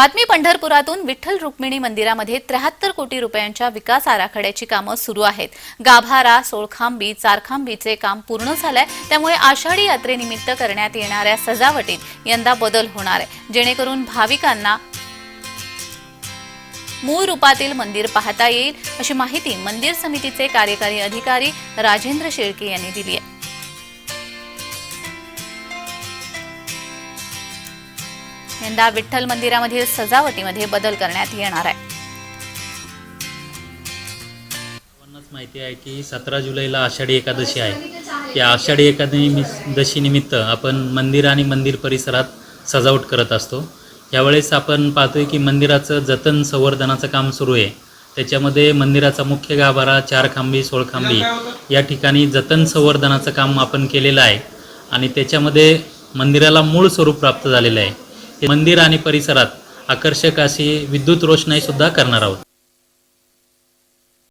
बातमी पंढरपुरातून विठ्ठल रुक्मिणी मंदिरामध्ये त्र्याहत्तर कोटी रुपयांच्या विकास आराखड्याची कामं सुरू आहेत. गाभारा सोळखांबी चारखांबीचे काम पूर्ण झालंय. त्यामुळे आषाढी यात्रेनिमित्त करण्यात येणाऱ्या सजावटीत यंदा बदल होणार आहे. जेणेकरून भाविकांना मूळ रूपातील मंदिर पाहता येईल अशी माहिती मंदिर समितीचे कार्यकारी अधिकारी राजेंद्र शेळके यांनी दिली आहे. यंदा विठ्ठल मंदिरामधील सजावटीमध्ये बदल करण्यात येणार आहे. सर्वांनाच माहिती आहे की सतरा जुलैला आषाढी एकादशी आहे. या आषाढी एकादशी निमित्त आपण मंदिर आणि मंदिर परिसरात सजावट करत असतो. यावेळेस आपण पाहतोय की मंदिराचं जतन संवर्धनाचं काम सुरू आहे. त्याच्यामध्ये मंदिराचा मुख्य गाभारा चार खांबी सोळखांबी या ठिकाणी जतन संवर्धनाचं काम आपण केलेलं आहे. आणि त्याच्यामध्ये मंदिराला मूळ स्वरूप प्राप्त झालेलं आहे. मंदिर आणि परिसरात आकर्षक अशी विद्युत रोषणाईसुद्धा करणार आहोत.